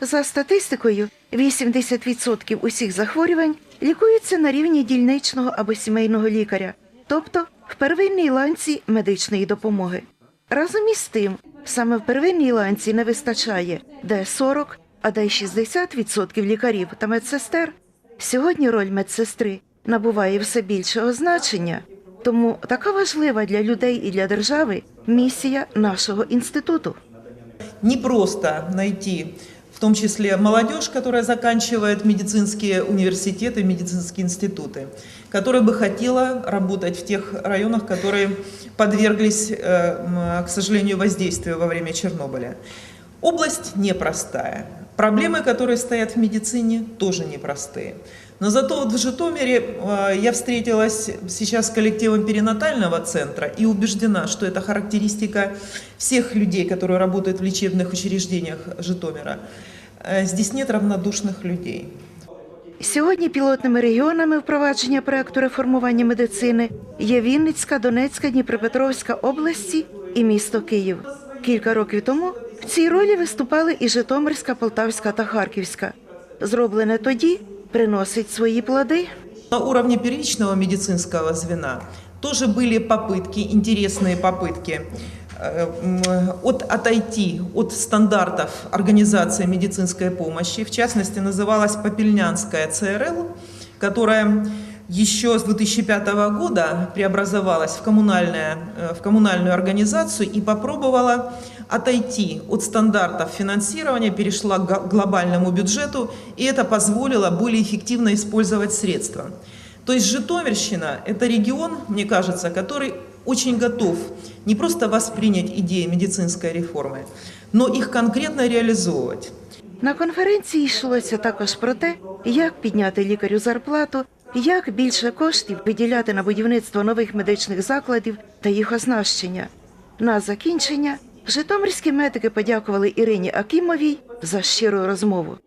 За статистикою, 80% усіх захворювань лікуються на рівні дільничного або сімейного лікаря, тобто в первинній ланці медичної допомоги. Разом із тим, саме в первинній ланці не вистачає де 40, а де й 60% лікарів та медсестер. Сьогодні роль медсестри набуває все більшого значення, тому така важлива для людей і для держави місія нашого інституту. Не просто найти, в том числе молодежь, которая заканчивает медицинские университеты, медицинские институты, которая бы хотела работать в тех районах, которые подверглись, э, м, к сожалению, воздействию во время Чернобыля. Область непростая. Проблемы, которые стоят в медицине, тоже непростые. Но зато вот в Житомире э, я встретилась сейчас с коллективом перинатального центра и убеждена, что это характеристика всех людей, которые работают в лечебных учреждениях Житомира. Э, Здесь нет равнодушных людей. Сьогодні пілотними регіонами впровадження проекту реформування медицини є Вінницька, Донецька, Дніпропетровська області і місто Київ. Кілька років тому в цій ролі виступали і Житомирська, Полтавська та Харківська. Зроблене тоді приносить свої плоди. На уровне первичного медицинского звена тоже были попытки, интересные попытки э, м, от, отойти от стандартов организации медицинской помощи. В частности, называлась Попельнянская ЦРЛ, которая еще с 2005 года преобразовалась в, коммунальное, э, в коммунальную организацию и попробовала отойти от стандартов финансирования, перешла к г- глобальному бюджету, и это позволило более эффективно использовать средства. То есть Житомирщина – это регион, мне кажется, который очень готов не просто воспринять идеи медицинской реформы, но их конкретно реализовывать. На конференції йшлося також про те, як підняти лікарю зарплату, як більше коштів виділяти на будівництво нових медичних закладів та їх оснащення. На закінчення житомирські медики подякували Ірині Акімовій за щиру розмову.